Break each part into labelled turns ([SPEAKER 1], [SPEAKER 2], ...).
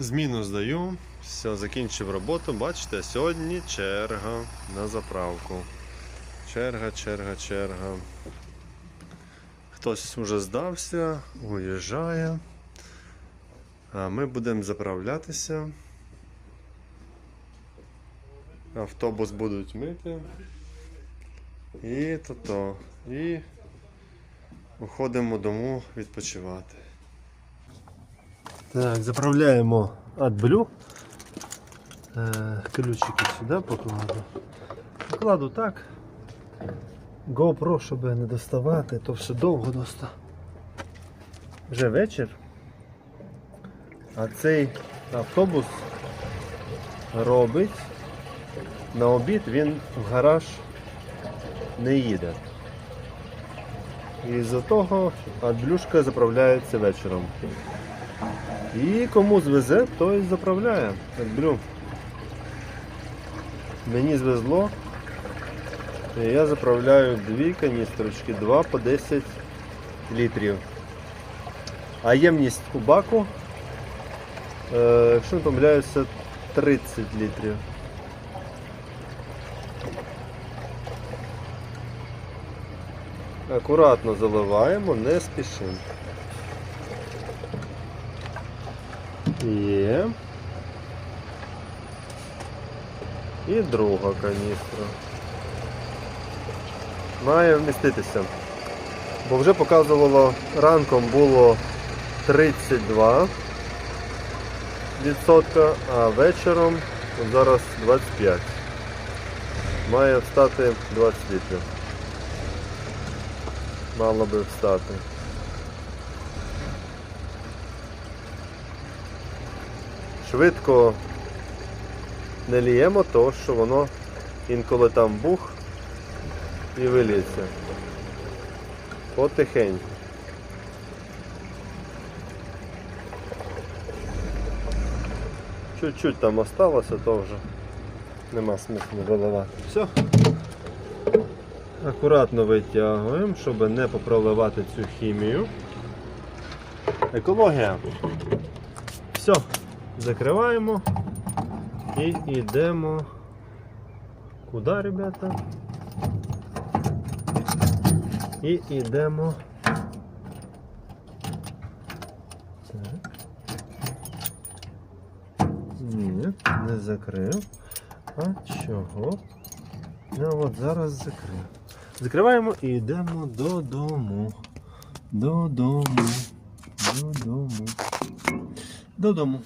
[SPEAKER 1] Зміну здаю, все, закінчив роботу. Бачите, сьогодні черга на заправку. Черга, черга, черга. Хтось вже здався, уїжджає. А ми будемо заправлятися. Автобус будуть мити. І то-то. І уходимо дому відпочивати. Так, заправляємо AdBlue. Е, ключики сюди покладу. Покладу так. GoPro, щоб не доставати, то все довго доста. Вже вечір. А цей автобус робить на обід він в гараж не їде. І з-за того адблюшка заправляється вечором. І кому звезе, той заправляє. Адблю. Мені звезло. І я заправляю дві каністрочки, 2 по 10 літрів. А ємність у баку, е, якщо не помиляюся, 30 літрів. Акуратно заливаємо, не спішимо. Є. І друга каністра. Має вміститися. Бо вже показувало ранком було 32 відсотка, а вечором зараз 25. Має встати 20 літрів. Мало би встати. Швидко не ліємо, то що воно інколи там бух і виліється. Потихеньку. Чуть-чуть там осталося, то вже нема смислу виливати. Все. Акуратно витягуємо, щоб не попроливати цю хімію. Екологія. Все, закриваємо і йдемо. Куди, ребята? І йдемо. Так. Ні, не закрив. А чого? Ну от зараз закрив. Закриваємо і йдемо додому. Додому. Додому. Додому.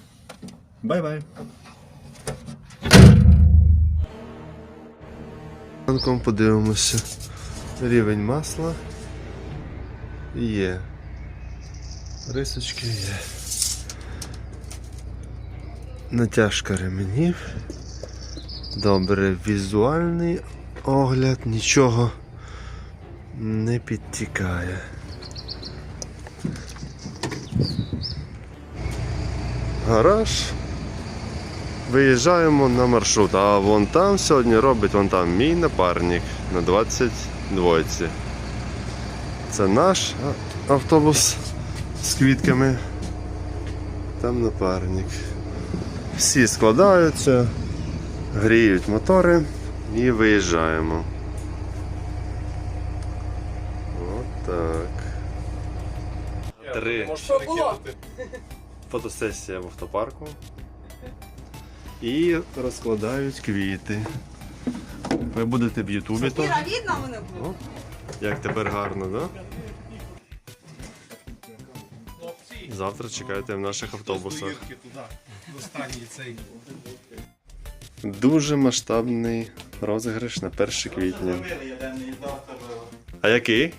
[SPEAKER 1] Бай-бай. Ранком подивимося. Рівень масла є. Рисочки є. Натяжка ременів. Добре, візуальний огляд, нічого не підтікає. Гараж. Виїжджаємо на маршрут, а вон там сьогодні робить вон там мій напарник на 22. Це наш автобус з квітками. Там напарник. Всі складаються, гріють мотори і виїжджаємо. Отак. Три. Фотосесія в автопарку. І розкладають квіти. Ви будете в Ютубі то.
[SPEAKER 2] Видно мене було?
[SPEAKER 1] Як тепер гарно, да? Завтра чекайте в наших автобусах. Дуже масштабний розіграш на 1 квітня. А який?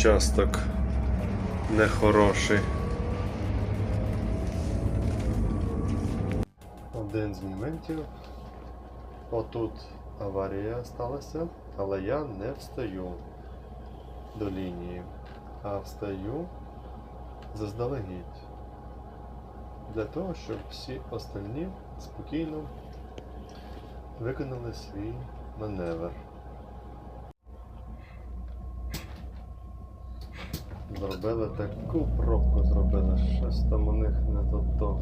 [SPEAKER 1] Участок нехороший. Один з моментів. Отут аварія сталася, але я не встаю до лінії. а встаю заздалегідь. Для того, щоб всі остальні спокійно виконали свій маневр. Зробили таку пробку, зробили, щось там у них не то то.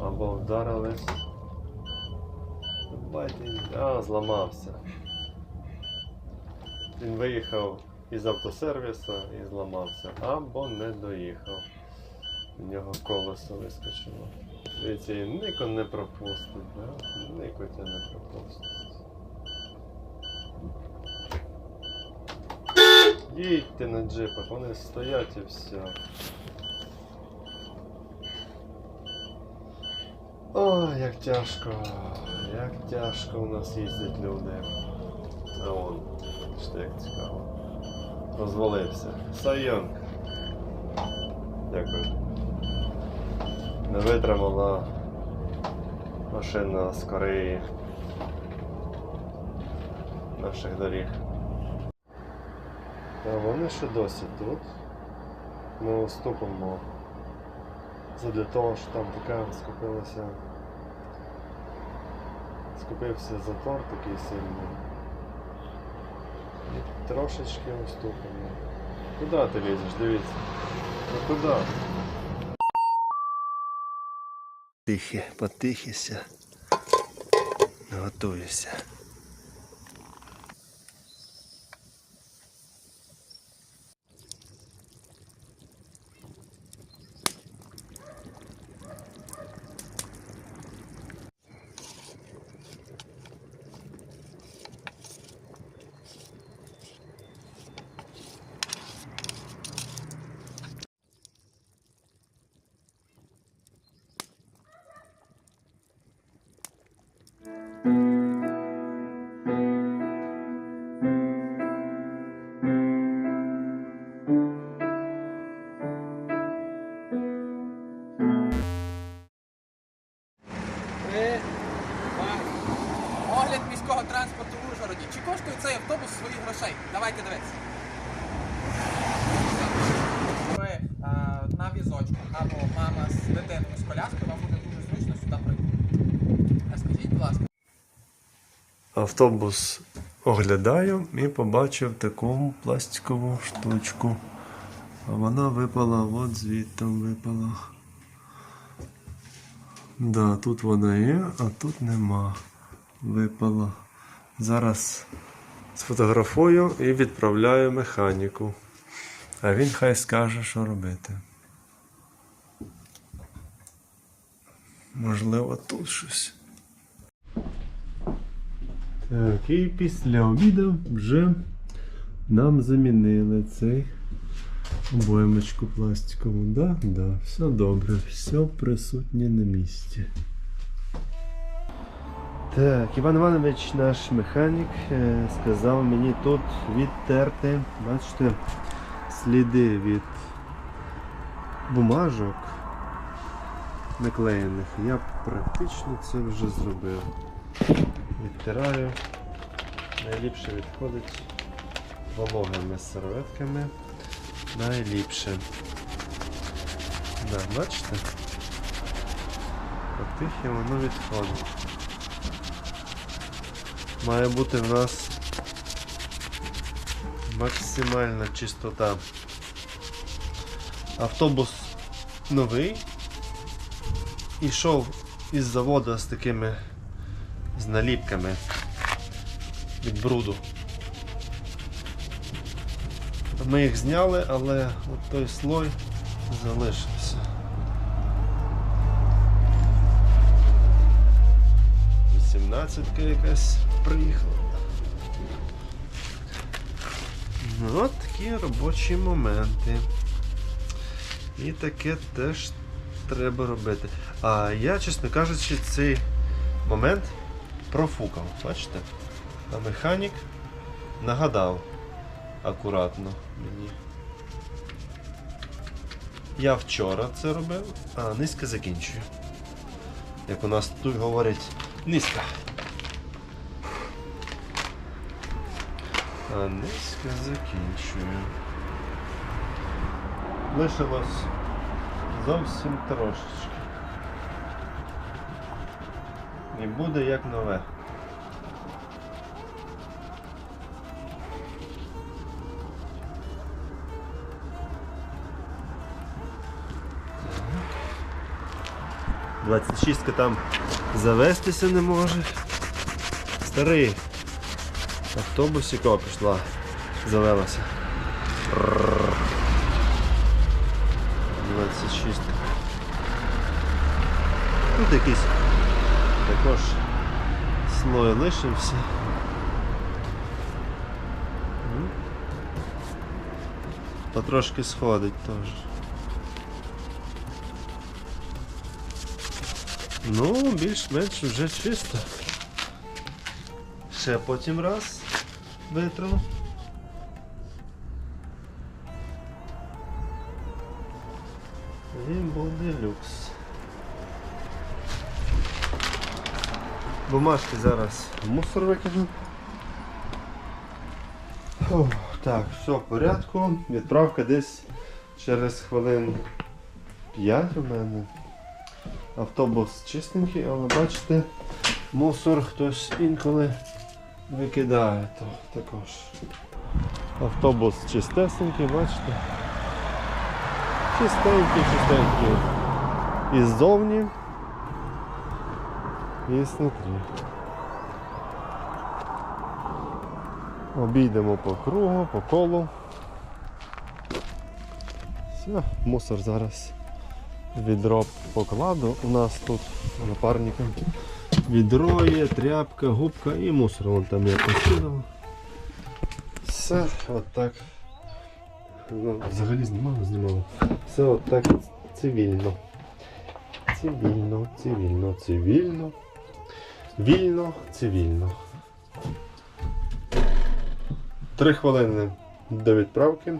[SPEAKER 1] Або вдарились. А, зламався. Він виїхав із автосервісу і зламався, або не доїхав. У нього колесо вискочило. Дивіться, і Нико не пропустить, да? Нико тебе не пропустить. Їдьте на джипах, вони стоять і все. Ой, як тяжко, як тяжко у нас їздять люди. А вон, як цікаво. Розвалився. Сайонг. Дякую. Не витримала машина з Кореї наших доріг. А вони ще досі тут. Ми уступимо задля того, що там така скупилася. Скупився затор такий сильний. І трошечки уступимо. Куди ти лізеш? Дивіться. Ну куди? Тихе, потихися. Готуюся.
[SPEAKER 2] Автобус
[SPEAKER 1] оглядаю і побачив таку пластикову штучку. А вона випала, от звідти випала. Да, тут вона є, а тут нема. Випала. Зараз сфотографую і відправляю механіку. А він хай скаже, що робити. Можливо, тут щось. Так, і після обіду вже нам замінили цей обоймочку пластикову. Да? Да, все добре, все присутнє на місці. Так, Іван Іванович, наш механік, е, сказав мені тут відтерти, бачите, сліди від бумажок наклеєних. Я практично це вже зробив. Відтираю. Найліпше відходить вологими серветками. Найліпше. Да, бачите? Потихе воно відходить. Має бути в нас максимальна чистота. Автобус новий. Ішов із заводу з такими з наліпками від бруду. Ми їх зняли, але от той слой залишився. Вісімнадцятка якась приїхала. Ну, от такі робочі моменти. І таке теж треба робити. А я, чесно кажучи, цей момент профукав, бачите? А механік нагадав акуратно мені. Я вчора це робив, а низько закінчую. Як у нас тут говорять, низько. А низько закінчую. лишилось зовсім трошечки. І буде як нове. Двадцять шістка там завестися не може. Старий автобус яка пішла, завелася. 26. Тут якийсь також слой лишився. Потрошки сходить теж. Ну, більш-менш вже чисто. Ще потім раз витру. І буде люкс. Бумажки зараз мусор викину. Так, все в порядку. Відправка десь через хвилин 5 у мене. Автобус чистенький, але бачите, мусор хтось інколи викидає то також. Автобус чистесенький, бачите. Чистенький, чистенький. І ззовні, і знутрі. Обійдемо по кругу, по колу. Все, мусор зараз відро покладу. У нас тут напарником. Відро є, тряпка, губка і мусор вон там я посидав. Все, отак. Ну, взагалі знімало, знімало. Все отак цивільно. Цивільно, цивільно, цивільно. Вільно, цивільно. Три хвилини до відправки.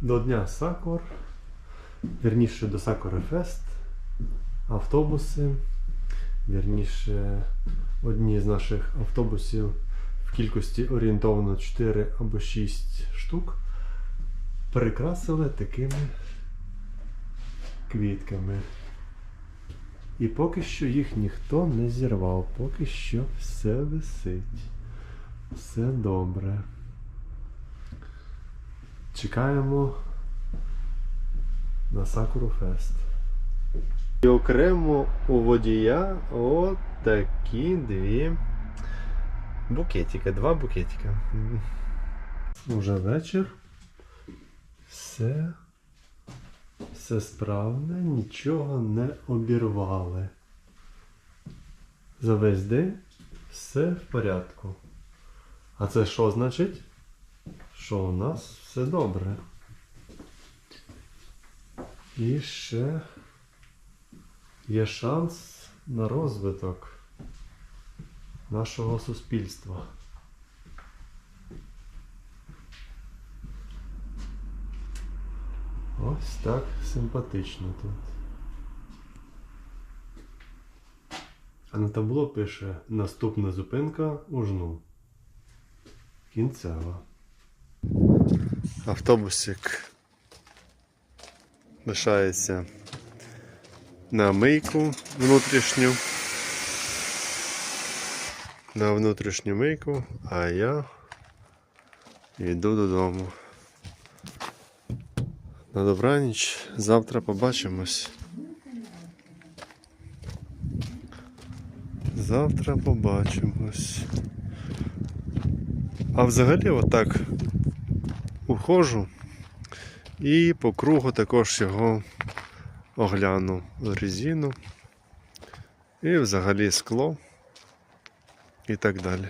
[SPEAKER 1] До Дня Сакур, вірніше до Сакури Фест, автобуси, вірніше одні з наших автобусів в кількості орієнтовно 4 або 6 штук прикрасили такими квітками. І поки що їх ніхто не зірвав, поки що все висить. Все добре. Чекаємо на Сакуру Фест. І окремо у водія от такі дві букетики, два букетики. Уже вечір. Все. Все справне, нічого не обірвали. За весь день все в порядку. А це що значить? що у нас все добре. І ще є шанс на розвиток нашого суспільства. Ось так симпатично тут. А на табло пише наступна зупинка Ужну. Кінцева. Автобусик лишається на мийку внутрішню. На внутрішню мийку, а я йду додому. На добраніч, завтра побачимось. Завтра побачимось. А взагалі отак уходжу і по кругу також його огляну резину і взагалі скло і так далі.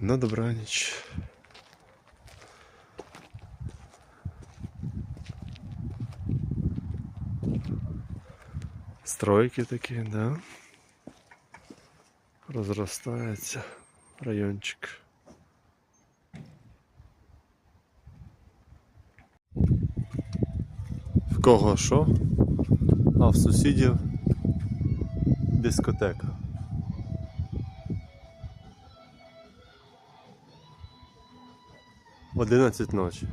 [SPEAKER 1] На добраніч. Стройки такі, да. Розростається райончик. Кого що, а в сусідів дискотека. В 11 ночі.